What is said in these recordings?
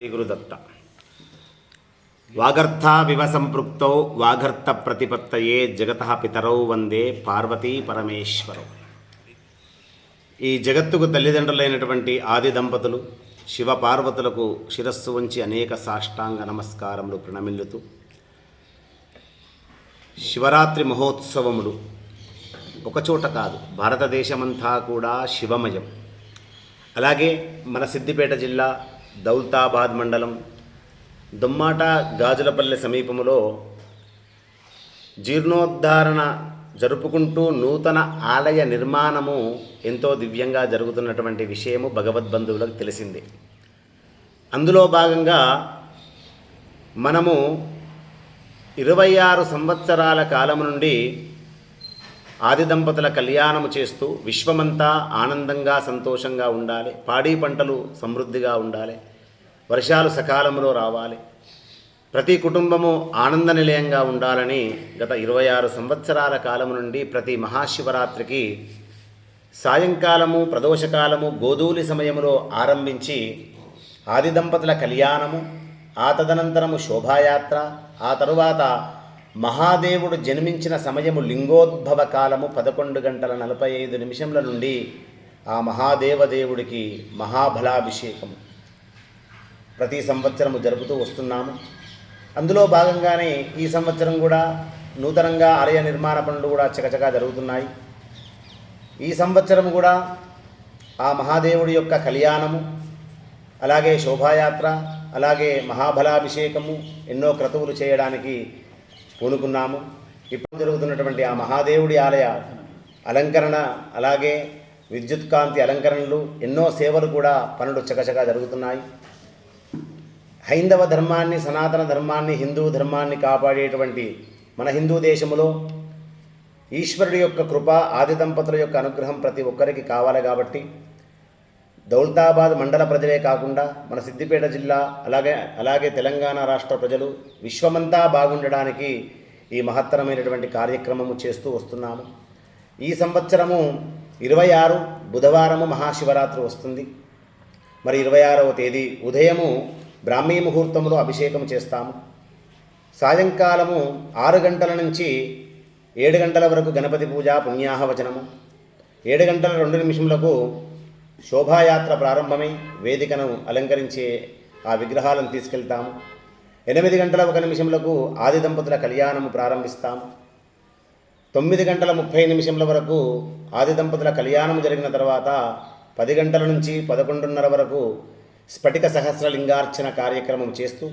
గురుదత్త వాగర్థావివ సంపృక్తౌ వాగర్థ ప్రతిపత్తయే జగత పితరౌ వందే పార్వతీ పరమేశ్వరౌ. ఈ జగత్తుకు తల్లిదండ్రులైనటువంటి ఆది దంపతులు శివ పార్వతులకు శిరస్సు వంచి అనేక సాష్టాంగ నమస్కారములు ప్రణమిల్లుతూ శివరాత్రి మహోత్సవములు ఒకచోట కాదు భారతదేశమంతా కూడా శివమయం. అలాగే మన సిద్దిపేట జిల్లా దౌల్తాబాద్ మండలం దుమ్మాట గాజులపల్లె సమీపంలో జీర్ణోద్ధారణ జరుపుకుంటూ నూతన ఆలయ నిర్మాణము ఎంతో దివ్యంగా జరుగుతున్నటువంటి విషయము భగవద్బంధువులకు తెలిసింది. అందులో భాగంగా మనము ఇరవై ఆరు సంవత్సరాల కాలం నుండి ఆది దంపతుల కళ్యాణము చేస్తూ విశ్వమంతా ఆనందంగా సంతోషంగా ఉండాలి. పాడి పంటలు సమృద్ధిగా ఉండాలి. వర్షాలు సకాలంలో రావాలి. ప్రతి కుటుంబము ఆనంద నిలయంగా ఉండాలని గత ఇరవై ఆరు సంవత్సరాల కాలం నుండి ప్రతి మహాశివరాత్రికి సాయంకాలము ప్రదోషకాలము గోధూలి సమయములో ఆరంభించి ఆది దంపతుల కళ్యాణము ఆ తదనంతరము శోభాయాత్ర ఆ తరువాత మహాదేవుడు జన్మించిన సమయము లింగోద్భవ కాలము పదకొండు గంటల నలభై ఐదు నిమిషంల నుండి ఆ మహాదేవదేవుడికి మహాబలాభిషేకము. ప్రతి సంవత్సరము జరుపుతూ వస్తున్నాము. అందులో భాగంగానే ఈ సంవత్సరం కూడా నూతనంగా ఆలయ నిర్మాణ పనులు కూడా చకచకా జరుగుతున్నాయి. ఈ సంవత్సరం కూడా ఆ మహాదేవుడి యొక్క కళ్యాణము అలాగే శోభాయాత్ర అలాగే మహాబలాభిషేకము ఎన్నో క్రతువులు చేయడానికి పూనుకున్నాము. ఇప్పుడు జరుగుతున్నటువంటి ఆ మహాదేవుడి ఆలయ అలంకరణ అలాగే విద్యుత్ కాంతి అలంకరణలు ఎన్నో సేవలు కూడా పనులు చకచకా జరుగుతున్నాయి. హైందవ ధర్మాన్ని సనాతన ధర్మాన్ని హిందూ ధర్మాన్ని కాపాడేటువంటి మన హిందూ దేశములో ఈశ్వరుడి యొక్క కృప ఆది దంపతుల యొక్క అనుగ్రహం ప్రతి ఒక్కరికి కావాలి కాబట్టి దౌల్తాబాద్ మండల ప్రజలే కాకుండా మన సిద్దిపేట జిల్లా అలాగే అలాగే తెలంగాణ రాష్ట్ర ప్రజలు విశ్వమంతా బాగుండడానికి ఈ మహత్తరమైనటువంటి కార్యక్రమము చేస్తూ వస్తున్నాము. ఈ సంవత్సరము ఇరవై ఆరు బుధవారము మహాశివరాత్రి వస్తుంది. మరి ఇరవై ఆరవ తేదీ ఉదయము బ్రాహ్మీ ముహూర్తంలో అభిషేకం చేస్తాము. సాయంకాలము ఆరు గంటల నుంచి ఏడు గంటల వరకు గణపతి పూజ పుణ్యాహవచనము ఏడు గంటల రెండు నిమిషములకు శోభాయాత్ర ప్రారంభమై వేదికను అలంకరించే ఆ విగ్రహాలను తీసుకెళ్తాము. ఎనిమిది గంటల ఒక నిమిషములకు ఆది దంపతుల కళ్యాణము ప్రారంభిస్తాము. తొమ్మిది గంటల ముప్పై నిమిషముల వరకు ఆది దంపతుల కళ్యాణం జరిగిన తర్వాత పది గంటల నుంచి పదకొండున్నర వరకు స్ఫటిక సహస్రలింగార్చన కార్యక్రమం చేస్తూ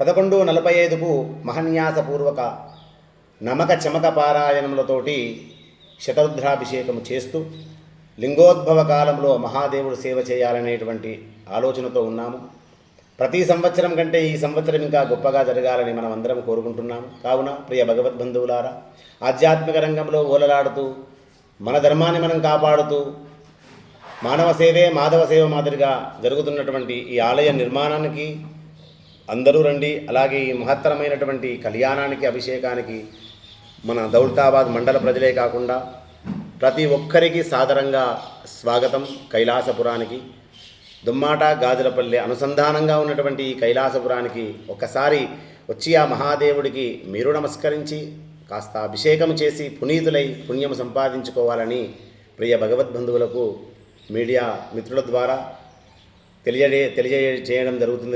పదకొండు నలభై ఐదుకు మహన్యాసపూర్వక నమక చమక పారాయణములతోటి శతరుద్రాభిషేకం చేస్తూ లింగోద్భవ కాలంలో మహాదేవుడు సేవ చేయాలనేటువంటి ఆలోచనతో ఉన్నాము. ప్రతి సంవత్సరం కంటే ఈ సంవత్సరం ఇంకా గొప్పగా జరగాలని మనం అందరం కోరుకుంటున్నాము. కావున ప్రియ భగవద్బంధువులారా ఆధ్యాత్మిక రంగంలో ఓలలాడుతూ మన ధర్మాన్ని మనం కాపాడుతూ మానవ సేవే మాధవ సేవ మాదిరిగా జరుగుతున్నటువంటి ఈ ఆలయ నిర్మాణానికి అందరూ రండి. అలాగే ఈ మహత్తరమైనటువంటి కళ్యాణానికి అభిషేకానికి మన దౌల్తాబాద్ మండల ప్రజలే కాకుండా ప్రతి ఒక్కరికి సాదరంగా స్వాగతం కైలాసపురానికి. దుమ్మాట గాజులపల్లె అనుసంధానంగా ఉన్నటువంటి ఈ కైలాసపురానికి ఒక్కసారి వచ్చి ఆ మహాదేవుడికి మీరు నమస్కరించి కాస్త అభిషేకం చేసి పునీతులై పుణ్యం సంపాదించుకోవాలని ప్రియ భగవద్బంధువులకు మీడియా మిత్రుల ద్వారా తెలియజే తెలియజేయడం జరుగుతుంది.